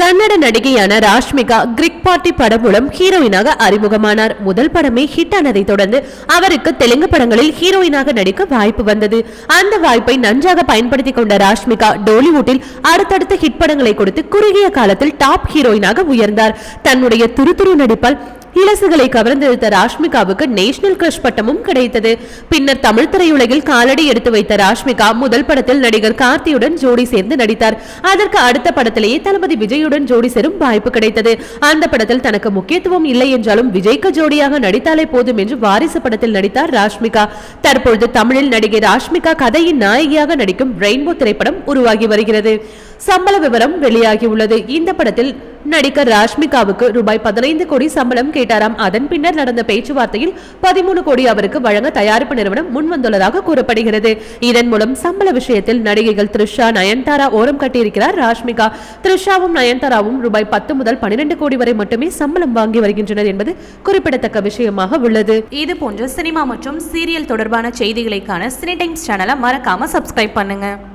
கன்னட நடிகையான ராஷ்மிகா கிரிக் பார்ட்டி படம் மூலம் ஹீரோயினாக அறிமுகமானார். முதல் படமே ஹிட் ஆனதை தொடர்ந்து அவருக்கு தெலுங்கு படங்களில் ஹீரோயினாக நடிக்க வாய்ப்பு வந்தது. அந்த வாய்ப்பை நன்றாக பயன்படுத்திக் கொண்ட ராஷ்மிகா டோலிவுட்டில் அடுத்தடுத்த ஹிட் படங்களை கொடுத்து குறுகிய காலத்தில் டாப் ஹீரோயினாக உயர்ந்தார். தன்னுடைய துருதுரு நடிப்பால் இலசுகளை கவர்ந்தெடுத்த ராஷ்மிகாவுக்கு நேஷனல் கிரஷ் பட்டமும் கிடைத்தது. பின்னர் தமிழ் திரையுலகில் காலடி எடுத்து வைத்த ராஷ்மிகா முதல் படத்தில் நடிகர் கார்த்தியுடன் ஜோடி சேர்ந்து நடித்தார். அதற்கு அடுத்த படத்திலேயே தளபதி விஜயுடன் ஜோடி சேரும் வாய்ப்பு கிடைத்தது. அந்த படத்தில் தனக்கு முக்கியத்துவம் இல்லை என்றாலும் விஜய்க்கு ஜோடியாக நடித்தாலே போதும் என்று வாரிசு படத்தில் நடித்தார் ராஷ்மிகா. தற்பொழுது தமிழில் நடிகை ராஷ்மிகா கதையின் நாயகியாக நடிக்கும் ரெயின்போ திரைப்படம் உருவாகி வருகிறது. சம்பள விவரம் வெளியாகியுள்ளது. இந்த படத்தில் நடிகர் ராஷ்மிகாவுக்கு ரூபாய் பதினைந்து கோடி சம்பளம் கேட்டாராம். அதன் பின்னர் நடந்த பேச்சுவார்த்தையில் பதிமூணு கோடி அவருக்கு வழங்க தயாரிப்பு நிறுவனம் முன்வந்துள்ளதாக கூறப்படுகிறது. இதன் மூலம் சம்பள விஷயத்தில் நடிகைகள் த்ரிஷா நயன்தாரா ஓரம் கட்டியிருக்கிறார் ராஷ்மிகா. த்ரிஷாவும் நயன்தாராவும் ரூபாய் பத்து முதல் பன்னிரண்டு கோடி வரை மட்டுமே சம்பளம் வாங்கி வருகின்றனர் என்பது குறிப்பிடத்தக்க விஷயமாக உள்ளது. இது போன்ற சினிமா மற்றும் சீரியல் தொடர்பான செய்திகளைக்கான சினி டைம்ஸ் சேனலை மறக்காம சப்ஸ்கிரைப் பண்ணுங்க.